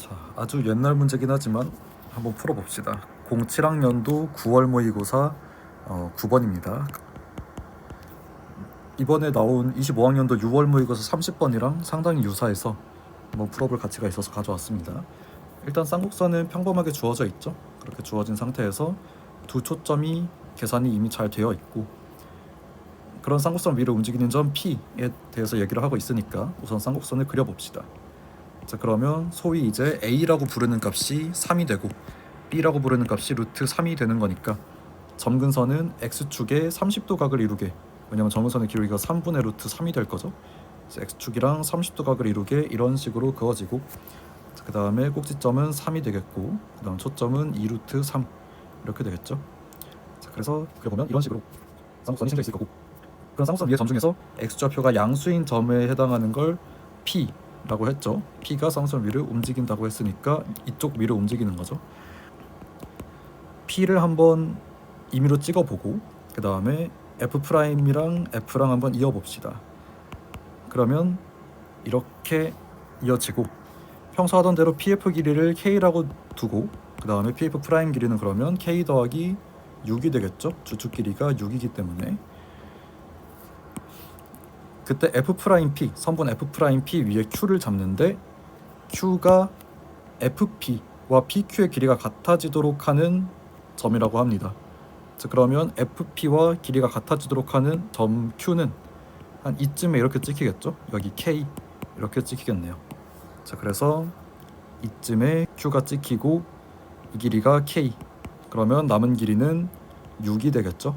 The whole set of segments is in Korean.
자, 아주 옛날 문제긴 하지만 한번 풀어봅시다. 07학년도 9월 모의고사 어, 9번입니다. 이번에 나온 25학년도 6월 모의고사 30번이랑 상당히 유사해서 한번 풀어볼 가치가 있어서 가져왔습니다. 일단 쌍곡선은 평범하게 주어져 있죠. 그렇게 주어진 상태에서 두 초점이 계산이 이미 잘 되어 있고 그런 쌍곡선 위로 움직이는 점 P에 대해서 얘기를 하고 있으니까 우선 쌍곡선을 그려봅시다. 자 그러면 소위 이제 a라고 부르는 값이 3이 되고 b라고 부르는 값이 루트 3이 되는 거니까 점근선은 x축에 30도 각을 이루게. 왜냐면 점근선의 길이가 3분의 루트 3이 될 거죠. x축이랑 30도 각을 이루게 이런 식으로 그어지고 그 다음에 꼭지점은 3이 되겠고 그 다음 초점은 2 루트 3 이렇게 되겠죠. 자 그래서 그려보면 이런 식으로 쌍곡선이 생겨 있을 거고 그런 쌍곡선 위의 점 중에서 x좌표가 양수인 점에 해당하는 걸 p 라고 했죠. P가 쌍선 위를 움직인다고 했으니까 이쪽 위로 움직이는 거죠. P를 한번 임의로 찍어보고 그 다음에 F 프라임이랑 F랑 한번 이어봅시다. 그러면 이렇게 이어지고 평소 하던 대로 PF 길이를 K라고 두고 그 다음에 PF 프라임 길이는 그러면 K 더하기 6이 되겠죠. 주축 길이가 6이기 때문에 그때 f 프라임 p 선분 f 프라임 p 위에 q를 잡는데 q가 fp와 pq의 길이가 같아지도록 하는 점이라고 합니다. 자, 그러면 fp와 길이가 같아지도록 하는 점 q는 한 이쯤에 이렇게 찍히겠죠? 여기 k 이렇게 찍히겠네요. 자, 그래서 이쯤에 q가 찍히고 이 길이가 k 그러면 남은 길이는 6이 되겠죠?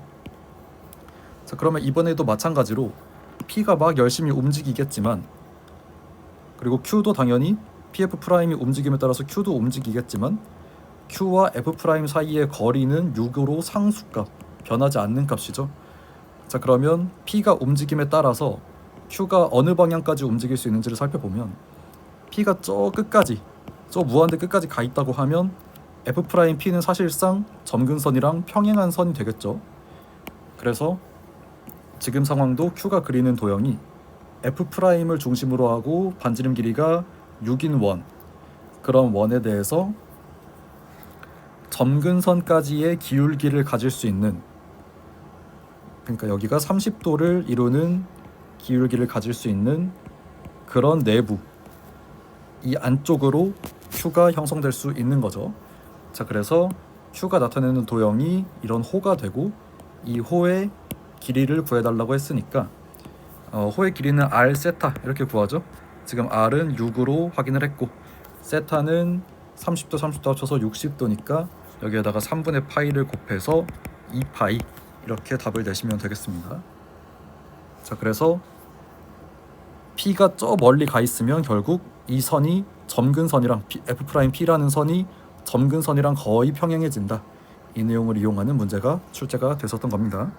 자, 그러면 이번에도 마찬가지로 P가 막 열심히 움직이겠지만 그리고 Q도 당연히 PF 프라임이 움직임에 따라서 Q도 움직이겠지만 Q와 F 프라임 사이의 거리는 6으로 상수값 변하지 않는 값이죠. 자 그러면 P가 움직임에 따라서 Q가 어느 방향까지 움직일 수 있는지를 살펴보면 P가 저 끝까지 저 무한대 끝까지 가 있다고 하면 F 프라임 P는 사실상 점근선이랑 평행한 선이 되겠죠. 그래서 지금 상황도 Q가 그리는 도형이 F 프라임을 중심으로 하고 반지름 길이가 6인 원 그런 원에 대해서 점근선까지의 기울기를 가질 수 있는 그러니까 여기가 30도를 이루는 기울기를 가질 수 있는 그런 내부 이 안쪽으로 Q가 형성될 수 있는 거죠. 자 그래서 Q가 나타내는 도형이 이런 호가 되고 이 호의 길이를 구해달라고 했으니까 어, 호의 길이는 r 세타 이렇게 구하죠. 지금 r은 6으로 확인을 했고 세타는 30도 30도 합쳐서 60도니까 여기에다가 3분의 파이를 곱해서 2파이 이렇게 답을 내시면 되겠습니다. 자 그래서 P가 저 멀리 가 있으면 결국 이 선이 점근선이랑 P, F 프라임 P라는 선이 점근선이랑 거의 평행해진다. 이 내용을 이용하는 문제가 출제가 됐었던 겁니다.